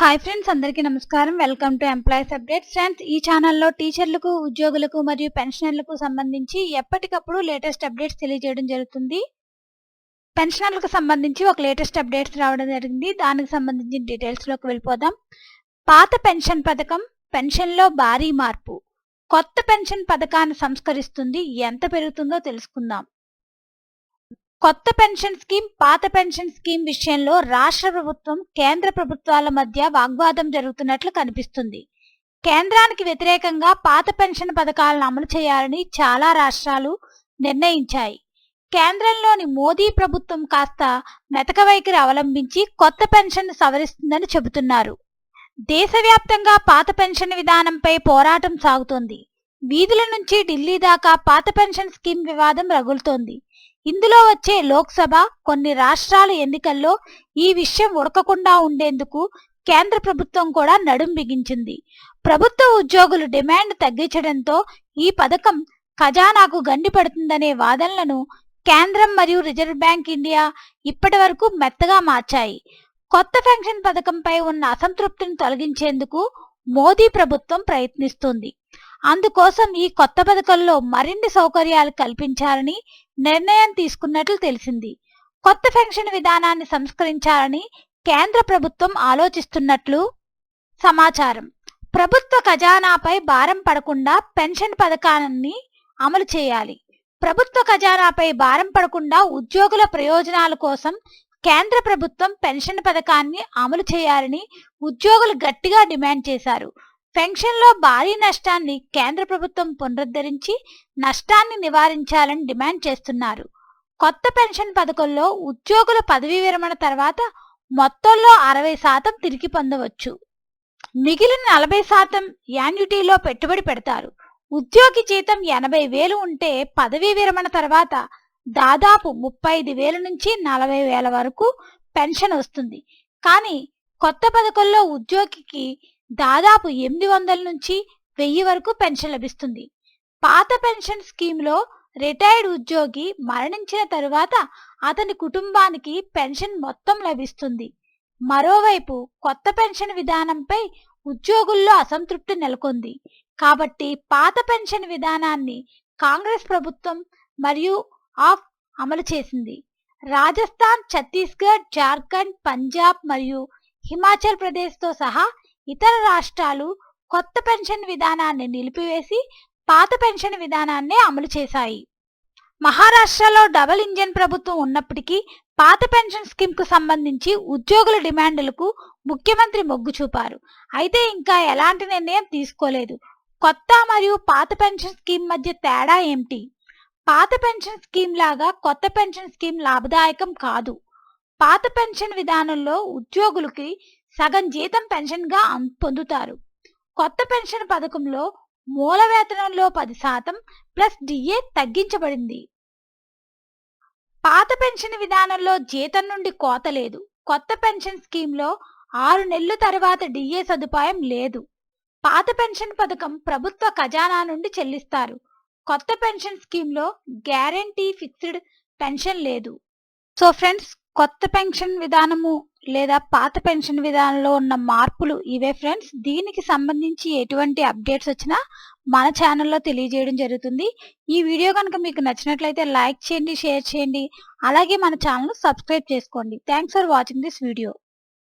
Hi friends అందరికీ నమస్కారం. Welcome to employees updates friends ఈ ఛానల్లో టీచర్లకు ఉద్యోగులకు మరియు పెన్షనర్లకు సంబంధించి ఎప్పటికప్పుడు లేటెస్ట్ అప్డేట్స్ తెలియజేయడం జరుగుతుంది. పెన్షనర్లకు సంబంధించి ఒక లేటెస్ట్ అప్డేట్స్ రావడం జరిగింది. దానికి సంబంధించిన డీటెయిల్స్లోకి వెళ్ళిపోదాం. పాత పెన్షన్ పథకం పెన్షన్లో భారీ మార్పు. కొత్త పెన్షన్ పథకాన్ని సంస్కరిస్తుంది. ఎంత పెరుగుతుందో తెలుసుకుందాం. కొత్త పెన్షన్ స్కీమ్ పాత పెన్షన్ స్కీమ్ విషయంలో రాష్ట్ర ప్రభుత్వం కేంద్ర ప్రభుత్వాల మధ్య వాగ్వాదం జరుగుతున్నట్లు కనిపిస్తుంది. కేంద్రానికి వ్యతిరేకంగా పాత పెన్షన్ పథకాలను అమలు చేయాలని చాలా రాష్ట్రాలు నిర్ణయించాయి. కేంద్రంలోని మోదీ ప్రభుత్వం కాస్త మెతక వైఖరి అవలంబించి కొత్త పెన్షన్ సవరిస్తుందని చెబుతున్నారు. దేశవ్యాప్తంగా పాత పెన్షన్ విధానంపై పోరాటం సాగుతోంది. వీధుల నుంచి ఢిల్లీ దాకా పాత పెన్షన్ స్కీమ్ వివాదం రగులుతోంది. ఇందులో వచ్చే లోక్సభ కొన్ని రాష్ట్రాల ఎన్నికల్లో ఈ విషయం ఉడకకుండా ఉండేందుకు కేంద్ర ప్రభుత్వం కూడా నడుం బిగించింది. ప్రభుత్వ ఉద్యోగులు డిమాండ్ తగ్గించడంతో ఈ పథకం ఖజానాకు గండిపడుతుందనే వాదనలను కేంద్రం మరియు రిజర్వ్ బ్యాంక్ ఇండియా ఇప్పటి వరకు మెత్తగా మార్చాయి. కొత్త పెన్షన్ పథకంపై ఉన్న అసంతృప్తిని తొలగించేందుకు మోదీ ప్రభుత్వం ప్రయత్నిస్తుంది. అందుకోసం ఈ కొత్త పథకంలో మరిన్ని సౌకర్యాలు కల్పించాలని నిర్ణయం తీసుకున్నట్లు తెలిసింది. కొత్త పెన్షన్ విధానాన్ని సంస్కరించాలని కేంద్ర ప్రభుత్వం ఆలోచిస్తున్నట్లు సమాచారం. ప్రభుత్వ ఖజానాపై భారం పడకుండా పెన్షన్ పథకాన్ని అమలు చేయాలి. ప్రభుత్వ ఖజానాపై భారం పడకుండా ఉద్యోగుల ప్రయోజనాల కోసం కేంద్ర ప్రభుత్వం పెన్షన్ పథకాన్ని అమలు చేయాలని ఉద్యోగులు గట్టిగా డిమాండ్ చేశారు. పెన్షన్లో భారీ నష్టాన్ని కేంద్ర ప్రభుత్వం పునరుద్ధరించి నష్టాన్ని నివారించాలని డిమాండ్ చేస్తున్నారు. కొత్త పెన్షన్ పథకంలో ఉద్యోగుల పదవీ విరమణ తర్వాత మొత్తంలో అరవై శాతం తిరిగి పొందవచ్చు. మిగిలిన నలభై శాతం యాన్యుటీలో పెట్టుబడి పెడతారు. ఉద్యోగి జీతం ఎనభై వేలు ఉంటే పదవీ విరమణ తర్వాత దాదాపు ముప్పై ఐదు వేల నుంచి నలభై వేల వరకు పెన్షన్ వస్తుంది. కానీ కొత్త పథకంలో ఉద్యోగికి దాదాపు ఎనిమిది వందల నుంచి వెయ్యి వరకు పెన్షన్ లభిస్తుంది. పాత పెన్షన్ స్కీమ్లో రిటైర్డ్ ఉద్యోగి మరణించిన తరువాత అతని కుటుంబానికి పెన్షన్ మొత్తం లభిస్తుంది. మరోవైపు కొత్త పెన్షన్ విధానంపై ఉద్యోగుల్లో అసంతృప్తి నెలకొంది. కాబట్టి పాత పెన్షన్ విధానాన్ని కాంగ్రెస్ ప్రభుత్వం మరియు ఆఫ్ అమలు చేసింది. రాజస్థాన్ ఛత్తీస్గఢ్ జార్ఖండ్ పంజాబ్ మరియు హిమాచల్ ప్రదేశ్తో సహా ఇతర రాష్ట్రాలు కొత్త పెన్షన్ విధానాన్ని నిలిపివేసి పాత పెన్షన్ విధానాన్ని అమలు చేశాయి. మహారాష్ట్రలో డబుల్ ఇంజన్ ప్రభుత్వం ఉన్నప్పటికీ పాత పెన్షన్ స్కీమ్కు సంబంధించి ఉద్యోగుల డిమాండ్లకు ముఖ్యమంత్రి మొగ్గు చూపారు. అయితే ఇంకా ఎలాంటి నిర్ణయం తీసుకోలేదు. కొత్త మరియు పాత పెన్షన్ స్కీమ్ మధ్య తేడా ఏమిటి? పాత పెన్షన్ స్కీమ్ లాగా కొత్త పెన్షన్ స్కీమ్ లాభదాయకం కాదు. పాత పెన్షన్ విధానంలో ఉద్యోగులకి సగం జీతం పెన్షన్గా పొందుతారు. కొత్త పెన్షన్ పథకంలో మూల వేతనంలో పది శాతం ప్లస్ డిఏ తగ్గించబడింది. పాత పెన్షన్ విధానంలో జీతం నుండి కోత లేదు. కొత్త పెన్షన్ స్కీమ్లో ఆరు నెలల తర్వాత డిఏ సదుపాయం లేదు. పాత పెన్షన్ పథకం ప్రభుత్వ ఖజానా నుండి చెల్లిస్తారు. కొత్త పెన్షన్ స్కీమ్లో గ్యారంటీ ఫిక్స్డ్ పెన్షన్ లేదు. సో ఫ్రెండ్స్ కొత్త పెన్షన్ విధానము లేదా పాత పెన్షన్ విధానంలో ఉన్న మార్పులు ఇవే ఫ్రెండ్స్. దీనికి సంబంధించి ఎటువంటి అప్డేట్స్ వచ్చినా మన ఛానల్లో తెలియజేయడం జరుగుతుంది. ఈ వీడియో కనుక మీకు నచ్చినట్లయితే లైక్ చేయండి షేర్ చేయండి. అలాగే మన ఛానల్ సబ్స్క్రైబ్ చేసుకోండి. Thanks for watching this video.